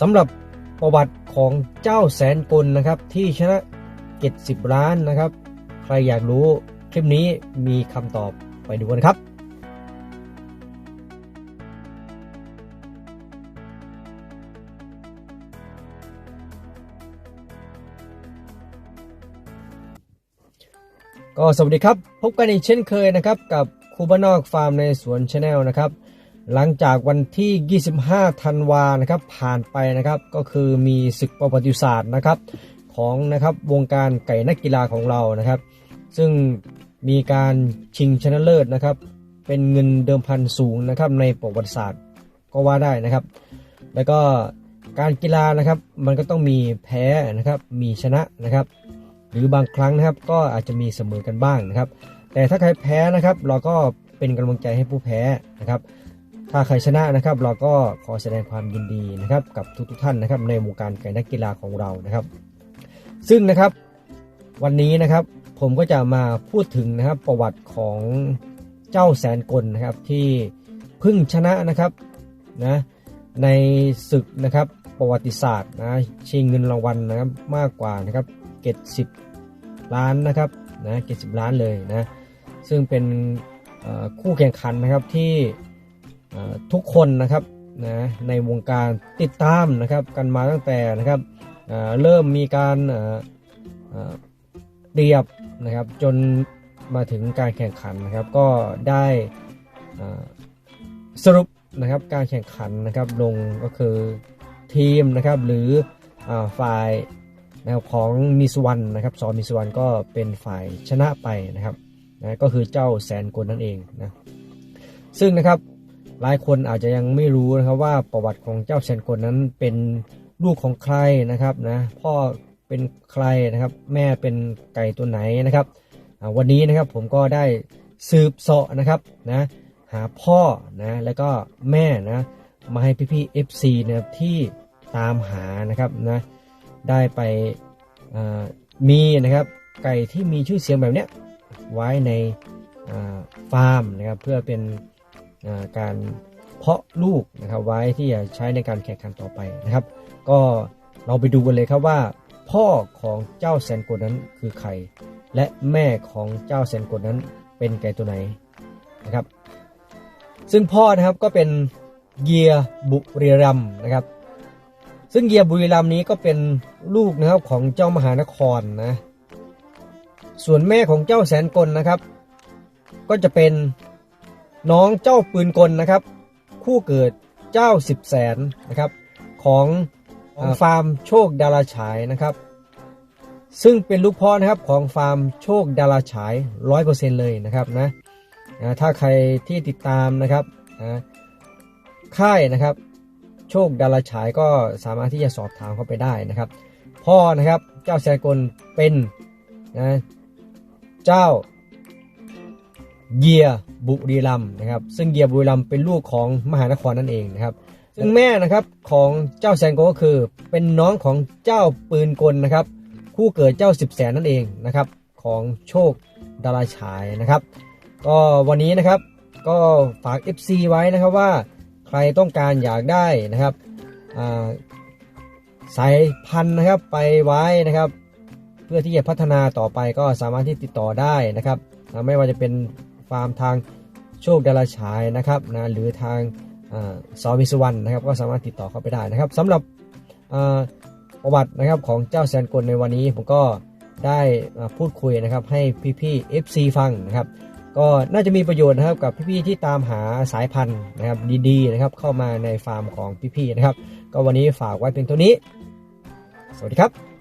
สำหรับประวัติของเจ้าแสนกลนะครับ ที่ชนะ70ล้านนะครับ ใครอยากรู้คลิปนี้มีคำตอบไปดูกันครับก็สวัสดีครับ พบกันอีกเช่นเคยนะครับ กับคูบานอกฟาร์มในสวนชาแนลนะครับ หลังจากวันที่ 25 ธันวานะครับผ่านไปนะครับก็คือมีศึกประวัติศาสตร์นะครับของนะครับวงการไก่นักกีฬาของเรานะครับ ซึ่งมีการชิงชนะเลิศนะครับ เป็นเงินเดิมพันสูงนะครับในประวัติศาสตร์ก็ว่าได้นะครับ แล้วก็การกีฬานะครับมันก็ต้องมีแพ้นะครับมีชนะนะครับ หรือบางครั้งนะครับก็อาจจะมีเสมอกันบ้างนะครับ แต่ถ้าใครแพ้นะครับเราก็เป็นกำลังใจให้ผู้แพ้นะครับ ถ้าใครชนะนะครับ เราก็ขอแสดงความยินดีนะครับ กับทุกๆท่านนะครับในวงการไก่นักกีฬาของเรานะครับ ซึ่งนะครับวันนี้นะครับผมก็จะมาพูดถึงนะครับประวัติของเจ้าแสนกลนะครับที่เพึ่งชนะนะครับนะในศึกนะครับประวัติศาสตร์นะชิงเงินรางวัลนะครับมากกว่านะครับ70ล้านนะครับนะ70ล้านเลยนะซึ่งเป็นคู่แข่งขันนะครับที่ ทุกคนนะครับนะในวงการติดตามนะครับกันมาตั้งแต่นะครับเริ่มมีการเปรียบนะครับจนมาถึงการแข่งขันนะครับก็ได้สรุปนะครับการแข่งขันนะครับลงก็คือทีมนะครับหรืออฝ่ายนะครับของมิสวันนะครับซอมิสวันก็เป็นฝ่ายชนะไปนะครับนะก็คือเจ้าแสนกลนั่นเองนะซึ่งนะครับ หลายคนอาจจะยังไม่รู้นะครับว่าประวัติของเจ้าแสนกลนั้นเป็นลูกของใครนะครับนะพ่อเป็นใครนะครับ แม่เป็นไก่ตัวไหนนะครับวันนี้นะครับผมก็ได้สืบเสาะนะครับนะหาพ่อนะแล้วก็แม่นะมาให้พี่ๆ FC นะครับที่ตามหานะครับนะได้ไปมีนะครับไก่ที่มีชื่อเสียงแบบเนี้ยไว้ในฟาร์มนะครับเพื่อเป็น การเพาะลูกนะครับไว้ที่จะใช้ในการแข่งขันต่อไปนะครับ ก็เราไปดูกันเลยครับว่า พ่อของเจ้าแสนโกนั้นคือใคร และแม่ของเจ้าแสนโกนั้นเป็นไก่ตัวไหนนะครับ ซึ่งพ่อนะครับก็เป็นเยียบุรีรัมนะครับ ซึ่งเยียบุรีรัมนี้ก็เป็นลูกนะครับของเจ้ามหานครนะส่วนแม่ของเจ้าแสนกลนะครับ ก็จะเป็น น้องเจ้าปืนกลนะครับ คู่เกิดเจ้าสิบแสนนะครับของของฟาร์มโชคดาราฉายนะครับ ซึ่งเป็นลูกพ่อนะครับของฟาร์มโชคดาราฉายร้อยเปอร์เซ็นเลยนะครับนะนะถ้าใครที่ติดตามนะครับนะค่ายนะครับ โชคดาราฉายก็สามารถที่จะสอบถามเข้าไปได้นะครับ พ่อนะครับเจ้าแสนกลเป็นนะเจ้า เยียบุรีรัมนะครับ ซึ่งเยียบุรีรัมเป็นลูกของมหานครนั่นเองนะครับ ซึ่งแม่นะครับของเจ้าแสนกลก็คือ เป็นน้องของเจ้าปืนกลนะครับ คู่เกิดเจ้าสิบแสนนั่นเองนะครับ ของโชคดาราฉายนะครับ ก็วันนี้นะครับก็ฝาก FC ไว้นะครับว่าใครต้องการอยากได้นะครับอ่าสายพันธุ์นะครับไปไว้นะครับ เพื่อที่จะพัฒนาต่อไปก็สามารถที่ติดต่อได้นะครับ ไม่ว่าจะเป็น ฟาร์มทางโชคดาราฉายนะครับนะหรือทางอาซอมิสวรรณนะครับก็สามารถติดต่อเข้าไปได้นะครับสำหรับประวัตินะครับของเจ้าแสนกลในวันนี้ผมก็ได้พูดคุยนะครับให้พี่ๆ FC ฟังนะครับก็น่าจะมีประโยชน์นะครับกับพี่ๆที่ตามหาสายพันธุ์นะครับดีๆนะครับเข้ามาในฟาร์มของพี่ๆนะครับ ก็วันนี้ฝากไว้เพียงเท่านี้ สวัสดีครับ